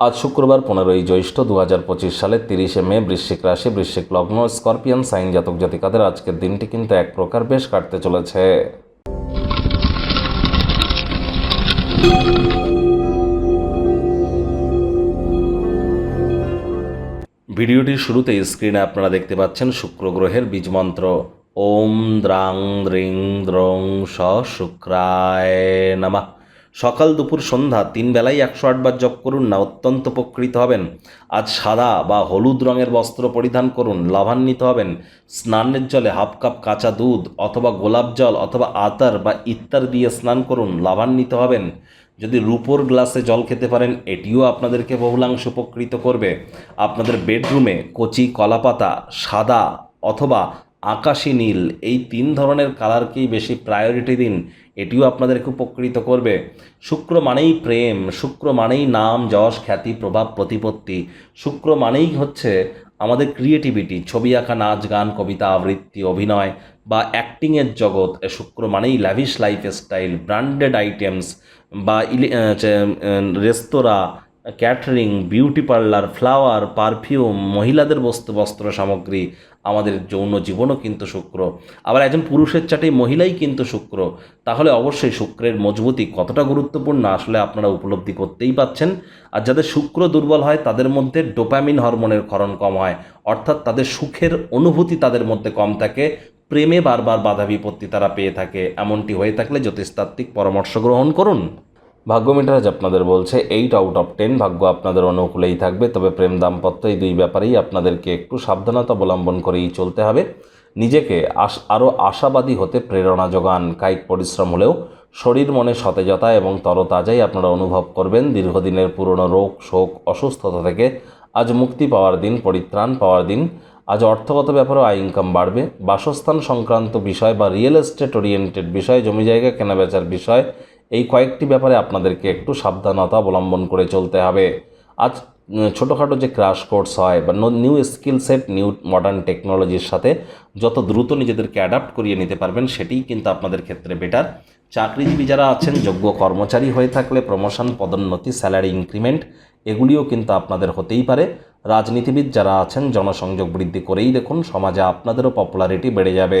আজ শুক্রবার পনেরোই জ্যৈষ্ঠ দু হাজার পঁচিশ সালের তিরিশে মে বৃশ্চিক রাশি, বৃশ্চিক লগ্ন, স্করপিয়ান, সাইন জাতক জাতিকাদের আজকের দিনটি কিন্তু এক প্রকার বেশ কাটতে চলেছে। ভিডিওটির শুরুতেই স্ক্রিনে আপনারা দেখতে পাচ্ছেন শুক্র গ্রহের বীজমন্ত্র ওম দ্রাং দ্রিং দ্রং স শুক্রায় নামা। সকাল দুপুর সন্ধ্যা তিন বেলায় একশো আটবার জপ করুন না, অত্যন্ত উপকৃত হবেন। আজ সাদা বা হলুদ রঙের বস্ত্র পরিধান করুন, লাভান্বিত হবেন। স্নানের জলে হাফ কাপ কাঁচা দুধ অথবা গোলাপ জল অথবা আতার বা ইত্যার দিয়ে স্নান করুন, লাভান্বিত হবেন। যদি রূপোর গ্লাসে জল খেতে পারেন, এটিও আপনাদেরকে বহুলাংশ উপকৃত করবে। আপনাদের বেডরুমে কচি কলাপাতা, সাদা অথবা আকাশি নীল। এই তিন ধরনের কালারকেই বেশি প্রায়োরিটি দিন, এটিও আপনাদেরকে উপকৃত করবে। শুক্র মানেই প্রেম, শুক্র মানেই নাম, যশ, খ্যাতি, প্রভাব, প্রতিপত্তি। শুক্র মানেই হচ্ছে আমাদের ক্রিয়েটিভিটি ছবি আঁকা, নাচ, গান, কবিতা, আবৃত্তি, অভিনয় বা অ্যাক্টিংয়ের জগৎ। শুক্র মানেই ল্যাভিশ লাইফস্টাইল ব্র্যান্ডেড আইটেমস বা restaurant catering, beauty parlour, flower, perfume, মহিলাদের বস্তু, বস্ত্র সামগ্রী, আমাদের যৌন জীবনও কিন্তু শুক্র। আবার একজন পুরুষের চাটেই মহিলাই কিন্তু শুক্র। তাহলে অবশ্যই শুক্রের মজবুতি কতটা গুরুত্বপূর্ণ আসলে আপনারা উপলব্ধি করতেই পাচ্ছেন। আর যাদের শুক্র দুর্বল হয়, তাদের মধ্যে ডোপামিন হরমোনের ক্ষরণ কম হয়। অর্থাৎ তাদের সুখের অনুভূতি তাদের মধ্যে কম থাকে। প্রেমে বারবার বাধা বিপত্তি তারা পেয়ে থাকে। এমনটি হয়ে থাকলে জ্যোতিষতাত্ত্বিক পরামর্শ গ্রহণ করুন। ভাগ্য মিটারাজ আপনাদের বলছে এইট আউট অফ টেন ভাগ্য আপনাদের অনুকূলেই থাকবে, তবে প্রেম দাম্পত্য এই দুই ব্যাপারেই আপনাদেরকে একটু সাবধানতা অবলম্বন করেই চলতে হবে। নিজেকে আশ আরও আশাবাদী হতে প্রেরণা যোগান, কায়িক পরিশ্রম হলেও শরীর মনে সতেজতা এবং তরতাজাই আপনারা অনুভব করবেন। দীর্ঘদিনের পুরনো রোগ, শোক, অসুস্থতা থেকে আজ মুক্তি পাওয়ার দিন, পরিত্রাণ পাওয়ার দিন। আজ অর্থগত ব্যাপারেও আয় ইনকাম বাড়বে। বাসস্থান সংক্রান্ত বিষয় বা রিয়েল এস্টেট ওরিয়েন্টেড বিষয়, জমি জায়গা কেনাবেচার বিষয় এই কয়েকটি ব্যাপারে আপনাদেরকে একটু সাবধানতা অবলম্বন করে চলতে হবে। আজ ছোটোখাটো যে ক্রাশ কোর্স হয় বা new skill set new modern টেকনোলজির সাথে যত দ্রুত নিজেদেরকে অ্যাডাপ্ট করিয়ে নিতে পারবেন, সেটিই কিন্তু আপনাদের ক্ষেত্রে বেটার চাকরিজীবী যারা আছেন, যোগ্য কর্মচারী হয়ে থাকলে প্রমোশন পদোন্নতি স্যালারি ইনক্রিমেন্ট এগুলিও কিন্তু আপনাদের হতেই পারে। রাজনীতিবিদ যারা আছেন, জনসংযোগ বৃদ্ধি করেই দেখুন, সমাজে আপনাদেরও পপুলারিটি বেড়ে যাবে।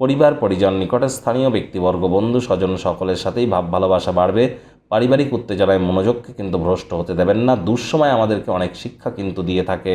পরিবার, পরিজন, নিকটে স্থানীয় ব্যক্তিবর্গ, বন্ধু, স্বজন সকলের সাথেই ভাব, ভালোবাসা বাড়বে। পারিবারিক উত্তেজনায় মনোযোগকে কিন্তু ভ্রষ্ট হতে দেবেন না। দুঃসময় আমাদেরকে অনেক শিক্ষা কিন্তু দিয়ে থাকে।